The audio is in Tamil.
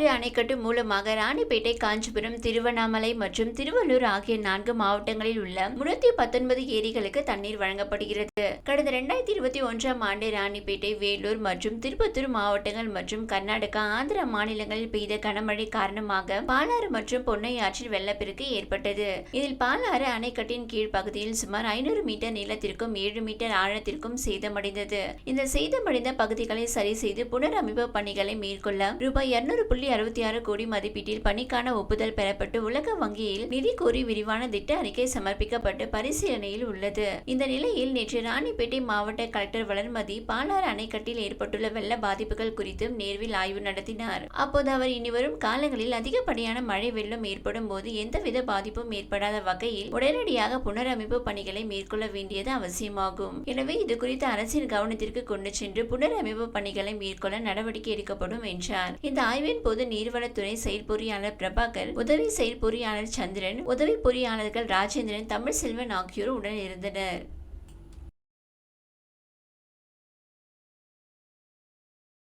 பாலாறு அணைக்கட்டு மூலமாக ராணிப்பேட்டை காஞ்சிபுரம் திருவண்ணாமலை மற்றும் திருவள்ளூர் ஆகிய நான்கு மாவட்டங்களில் உள்ள முன்னூத்தி பத்தொன்பது ஏரிகளுக்கு தண்ணீர் வழங்கப்படுகிறது. கடந்த இரண்டாயிரத்தி இருபத்தி ஒன்றாம் ஆண்டு ராணிப்பேட்டை வேலூர் மற்றும் திருப்பத்தூர் மாவட்டங்கள் மற்றும் கர்நாடகா ஆந்திரா மாநிலங்களில் பெய்த கனமழை காரணமாக பாலாறு மற்றும் பொன்னை ஆற்றில் வெள்ளப்பெருக்கு ஏற்பட்டது. இதில் பாலாறு அணைக்கட்டின் கீழ் பகுதியில் சுமார் ஐநூறு மீட்டர் நீளத்திற்கும் ஏழு மீட்டர் ஆழத்திற்கும் சேதமடைந்தது. இந்த சேதமடைந்த பகுதிகளை சரி செய்து புனரமைப்பு பணிகளை மேற்கொள்ள ரூபாய் இருநூறு புள்ளி அறுபத்தி ஆறு கோடி மதிப்பீட்டில் பணிக்கான ஒப்புதல் பெறப்பட்டு உலக வங்கியில் நிதி கோரி விரிவான திட்ட அறிக்கை சமர்ப்பிக்கப்பட்டு பரிசீலனையில் உள்ளது. இந்த நிலையில் நேற்று ராணிப்பேட்டை மாவட்ட கலெக்டர் வளர்மதி பாலாறு அணைக்கட்டில் ஏற்பட்டுள்ள வெள்ள பாதிப்புகள் குறித்தும் நேர்வில் ஆய்வு நடத்தினார். அப்போது அவர் இனிவரும் காலங்களில் அதிகப்படியான மழை வெள்ளம் ஏற்படும் போது எந்தவித பாதிப்பும் ஏற்படாத வகையில் உடனடியாக புனரமைப்பு பணிகளை மேற்கொள்ள வேண்டியது அவசியமாகும். எனவே இது குறித்து அரசின் கவனத்திற்கு கொண்டு சென்று புனரமைப்பு பணிகளை மேற்கொள்ள நடவடிக்கை எடுக்கப்படும் என்றார். இந்த ஆய்வின் பொது நீர்வளத்துறை செயற்பொறியாளர் பிரபாகர் உதவி செயற்பொறியாளர் சந்திரன் உதவி பொறியாளர்கள் ராஜேந்திரன் தமிழ் செல்வன் ஆகியோர் உடன் இருந்தனர்.